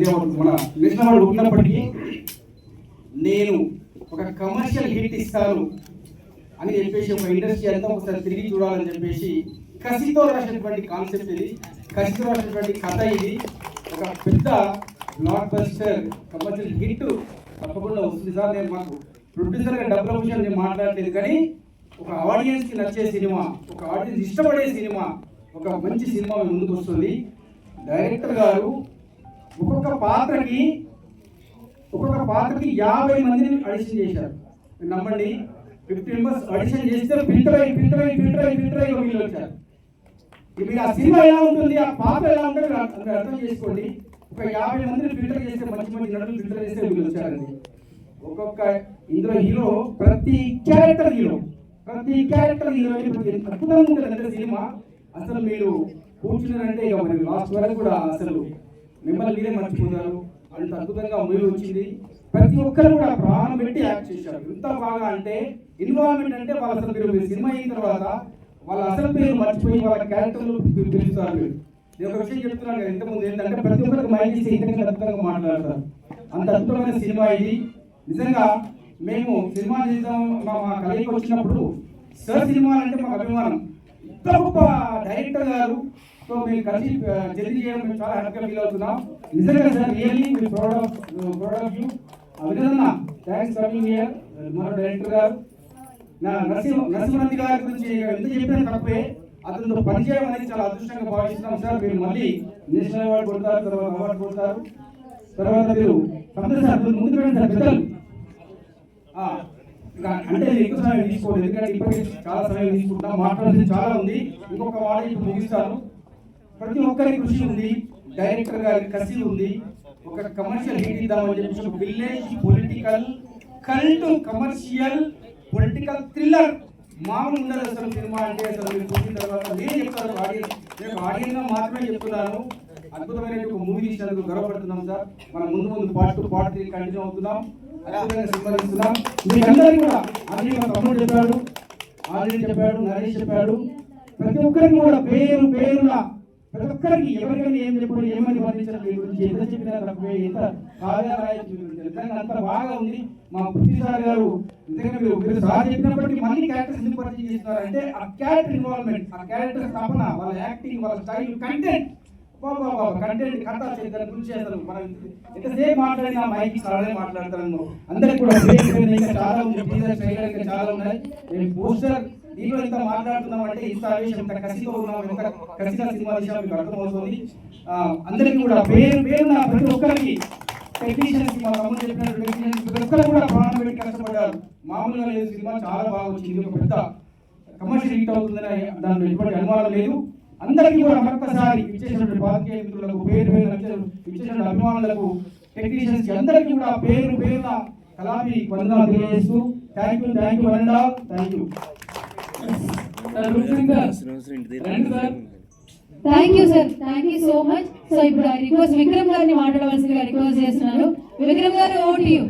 అంటే మన కృష్ణవాడు ఉన్నప్పటికీ నేను ఒక కమర్షియల్ హిట్ ఇస్తాను అని చెప్పేసి ఒక ఇండస్ట్రీ అంతా ఒకసారి తిరిగి చూడాలని చెప్పేసి కసితో రాసినటువంటి కాన్సెప్ట్ ఇది. కసితో రాసినటువంటి కథ ఇది. ఒక పెద్ద బ్లాక్ బస్టర్ కమర్షియల్ హిట్ తప్పకుండా వస్తుంది సార్. నేను మాకు ప్రొడ్యూసర్గా డబ్బుల విషయం నేను మాట్లాడలేదు. కానీ ఒక ఆడియన్స్కి నచ్చే సినిమా ఒక ఆడియన్స్ ఇష్టపడే సినిమా ఒక మంచి సినిమా ముందుకు వస్తుంది. డైరెక్టర్ గారు ఒక్కొక్క పాత్రకి ఒక్కొక్క పాత్రకి యాభై మందిని అడిషన్ చేశారు. నమ్మండి ఫిఫ్టీ మెంబర్స్ అడిషన్ చేస్తే ఫిల్టర్ అయ్యి ఫిల్టర్ అయ్యి ఫిల్టర్ అయ్యి ఫిల్టర్ అయ్యి వీళ్ళు వచ్చారు. మీరు ఆ సినిమా ఎలా ఉంటుంది ఆ పాత్ర ఎలా ఉంటుంది మీరు అర్థం- చేసుకోండి. ఒక యాభై మందిని ఫిల్టర్ చేస్తే మంచి మంచి నటులు ఫిల్టర్ చేస్తే వీళ్ళు వచ్చారండి. ఒక్కొక్క ఇందులో హీరో ప్రతి క్యారెక్టర్ హీరో ప్రతి క్యారెక్టర్ హీరో అద్భుతంగా ఉంటుంది అంటే సినిమా. అసలు మీరు కూర్చున్నారంటే ఇక మరి లాస్ట్ వరకు కూడా అసలు మిమ్మల్ని మీరే మర్చిపోయారు అంత అద్భుతంగా మూవీ వచ్చింది. ప్రతి ఒక్కరు కూడా ప్రాణం పెట్టి యాక్ట్ చేశారు. ఎంత బాగా అంటే ఇన్వాల్వ్మెంట్ అంటే వాళ్ళ అసలు మీరు సినిమా అయిన తర్వాత వాళ్ళ అసలు పేరు మర్చిపోయి వాళ్ళ క్యారెక్టర్లు పిలుస్తారు మీరు నేను ఒక విషయం చెప్తున్నాను కదా ఇంతకుముందు ఏంటంటే ప్రతి ఒక్కరికి మైండ్ చేసి ఇంతకంటే అద్భుతంగా మాట్లాడతారు. అంత అద్భుతమైన సినిమా ఇది. నిజంగా మేము సినిమా చేద్దాం మా మా వచ్చినప్పుడు సార్ సినిమా అంటే మాకు అభిమానం. ఇంత గొప్ప డైరెక్టర్ గారు సో మేము కలిసి జర్నీ చేయడం మేము చాలా హ్యాపీగా ఫీల్ అవుతున్నాం. నిజంగా sir really me proud of proud of you. Abhinandana thanks coming year మన డైరెక్టర్ గారు. నా నరసింహ నరసింహరెడ్డి గారి గురించి ఎంత చెప్పినా తప్పే. అతనితో పనిచేయడం అనేది చాలా అదృష్టంగా భావిస్తున్నాం సార్. మీరు మళ్ళీ నేషనల్ అవార్డు కొడతారు తర్వాత అవార్డు కొడతారు. తర్వాత మీరు సంతోషాలు ముందు రండి సార్ పెద్దలు. అంటే ఎక్కువ సమయం తీసుకోండి ఎందుకంటే ఇప్పటికే చాలా సమయం తీసుకుంటాం మాట్లాడాల్సింది చాలా ఉంది. ఇంకొక మాట ఇప్పుడు ముగిస్తాను. ప్రతి ఒక్కరి కృషి ఉంది డైరెక్టర్ గారి కసి ఉంది. ఒక కమర్షియల్ హిట్ ఇద్దామని చెప్పి ఒక village political cult commercial political thriller మామూలు ఉండదు అసలు సినిమా అంటే అసలు మీరు చూసిన తర్వాత. నేను చెప్తాను ఆడియన్స్ నేను ఆడియన్స్ మాత్రమే చెప్తున్నాను. అద్భుతమైన ఒక మూవీ తీసినందుకు గర్వపడుతున్నాం సార్. మనం ముందు ముందు part two part three continue అవుతున్నాం. అద్భుతంగా సినిమా మీరందరికీ కూడా ఆల్రెడీ మా తమ్ముడు చెప్పాడు ఆల్రెడీ చెప్పాడు నరేష్ చెప్పాడు. ప్రతి ఒక్కరికి కూడా పేరు పేరులా ప్రతి ఒక్కరికి ఎవరికైనా ఏం చెప్పాడు ఏమని వర్ణించారు మీ గురించి ఎంత చెప్పినా తక్కువే ఎంత బాగా రాయొచ్చు నిజంగా అంత బాగా ఉంది మా పుట్టి సార్ గారు. నిజంగా మీరు మీరు సార్ చెప్పినప్పటికీ మళ్ళీ క్యారెక్టర్స్ ఎందుకు పరిచయం చేస్తున్నారంటే ఆ క్యారెక్టర్ ఇన్వాల్వ్మెంట్ ఆ క్యారెక్టర్ స్థాపన వాళ్ళ యాక్టింగ్ వాళ్ళ స్టైల్ కంటెంట్ బాబా బాబా కంటెంట్ కథ దాని గురించి అసలు మనం ఎంతసేపు మాట్లాడినా మైక్ మాట్లాడతాను అందరికి కూడా చాలా ఉంది. టీజర్ ట్రైలర్ ఇంకా చాలా ఉన్నాయి. పోస్టర్ దీంట్లో ఇంత మాట్లాడుతున్నాం అంటే ఇంత ఆవేశం ఇంత కసిగా ఉన్నాం ఎంత కసిగా సినిమా విషయం మీకు అర్థమవుతుంది. అందరికీ కూడా పేరు పేరున ప్రతి ఒక్కరికి టెక్నీషియన్స్ మా తమ్ముడు చెప్పినట్టు టెక్నీషియన్స్ ప్రతి ఒక్కరు కూడా ప్రాణం పెట్టి కష్టపడ్డారు. మామూలుగా లేదు సినిమా చాలా బాగా వచ్చింది ఒక పెద్ద కమర్షియల్ హిట్ అవుతుందని దాంట్లో ఎటువంటి అనుమానం లేదు. అందరికీ కూడా మరొకసారి విచ్చేసినటువంటి పాత్రికేయ మిత్రులకు పేరు పేరు విచ్చేసిన అభిమానులకు టెక్నీషియన్స్ అందరికీ కూడా పేరు పేరున కలాపి వందనాలు తెలియజేస్తూ thank you thank you and thank you thank you sir thank you so much so ఇప్పుడు ఆ రిక్వెస్ట్ విక్రమ్ గారిని మాట్లాడవలసిందిగా రిక్వెస్ట్ చేస్తున్నాను. విక్రమ్ గారు ఓటు యూ